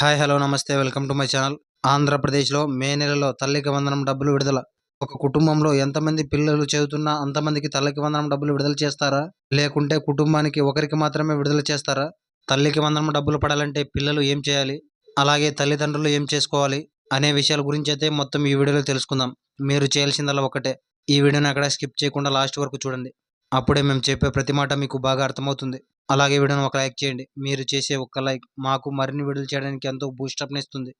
Hi hello namaste welcome to my channel. ఆంధ్రప్రదేశ్లో May నెలలో తల్లికి వందనం డబ్బులు విడుదల. ఒక కుటుంబంలో ఎంతమంది పిల్లలు చదువుతున్నా అంతమందికి తల్లికి వందనం డబ్బులు విడుదల చేస్తారా? లేకుంటే కుటుంబానికి ఒకరికి మాత్రమే విడుదల చేస్తారా? తల్లికి వందనం డబ్బులు పడాలంటే పిల్లలు ఏం చేయాలి? అలాగే తల్లిదండ్రులు ఏం చేసుకోవాలి? అనే విషయాల గురించి అయితే మొత్తం ఈ వీడియోలో తెలుసుకుందాం. మీరు చేయాల్సిందల్లా ఒకటే ఈ వీడియోని అక్కడ స్కిప్ చేయకుండా లాస్ట్ వరకు చూడండి. అప్పుడే మేము చెప్పే ప్రతి మాట మీకు బాగా అర్థమవుతుంది. అలాగే వీడియోని ఒక లైక్ చేయండి. మీరు చేసే ఒక్క లైక్ మాకు మరిన్ని వీడియోలు చేయడానికి ఎంతో బూస్టప్ని ఇస్తుంది.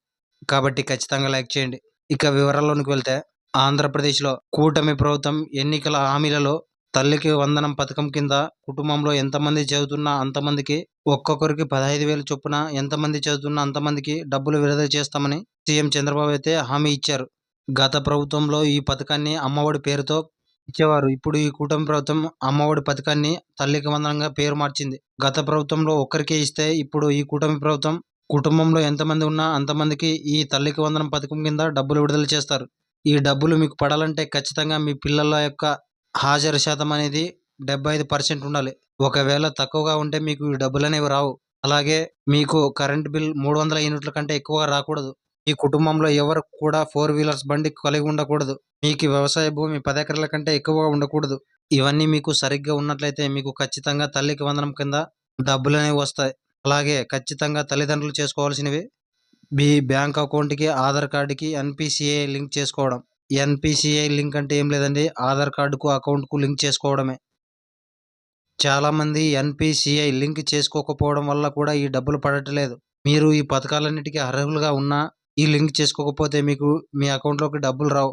కాబట్టి ఖచ్చితంగా లైక్ చేయండి. ఇక వివరాల్లోనికి వెళ్తే ఆంధ్రప్రదేశ్లో కూటమి ప్రభుత్వం ఎన్నికల హామీలలో తల్లికి వందనం పథకం కింద కుటుంబంలో ఎంతమంది చదువుతున్నా అంతమందికి ఒక్కొక్కరికి పదహైదు వేలు చొప్పున ఎంతమంది చదువుతున్నా అంతమందికి డబ్బులు విడుదల చేస్తామని సీఎం చంద్రబాబు అయితే హామీ ఇచ్చారు. గత ప్రభుత్వంలో ఈ పథకాన్ని అమ్మఒడి పేరుతో ఇచ్చేవారు. ఇప్పుడు ఈ కూటమి ప్రభుత్వం అమ్మఒడి పథకాన్ని తల్లికి వందనంగా పేరు మార్చింది. గత ప్రభుత్వంలో ఒక్కరికే ఇస్తే ఇప్పుడు ఈ కూటమి ప్రభుత్వం కుటుంబంలో ఎంతమంది ఉన్నా అంతమందికి ఈ తల్లికి వందనం పథకం కింద డబ్బులు విడుదల చేస్తారు. ఈ డబ్బులు మీకు పడాలంటే ఖచ్చితంగా మీ పిల్లల యొక్క హాజరు శాతం అనేది డెబ్బై ఐదు పర్సెంట్ ఉండాలి. ఒకవేళ తక్కువగా ఉంటే మీకు ఈ డబ్బులు అనేవి రావు. అలాగే మీకు కరెంట్ బిల్ మూడు వందల యూనిట్ల కంటే ఎక్కువగా రాకూడదు. ఈ కుటుంబంలో ఎవరు కూడా ఫోర్ వీలర్స్ బండి కలిగి ఉండకూడదు. మీకు వ్యవసాయ భూమి పది ఎకరాల కంటే ఎక్కువగా ఉండకూడదు. ఇవన్నీ మీకు సరిగ్గా ఉన్నట్లయితే మీకు ఖచ్చితంగా తల్లికి వందనం కింద డబ్బులు అనేవి వస్తాయి. అలాగే ఖచ్చితంగా తల్లిదండ్రులు చేసుకోవాల్సినవి మీ బ్యాంక్ అకౌంట్కి ఆధార్ కార్డుకి ఎన్పిసిఐ లింక్ చేసుకోవడం. ఎన్పిసిఐ లింక్ అంటే ఏం లేదండి ఆధార్ కార్డుకు అకౌంట్కు లింక్ చేసుకోవడమే. చాలామంది ఎన్పిసిఐ లింక్ చేసుకోకపోవడం వల్ల కూడా ఈ డబ్బులు పడట్లేదు. మీరు ఈ పథకాలన్నిటికీ అర్హులుగా ఉన్నా ఈ లింక్ చేసుకోకపోతే మీకు మీ అకౌంట్లోకి డబ్బులు రావు.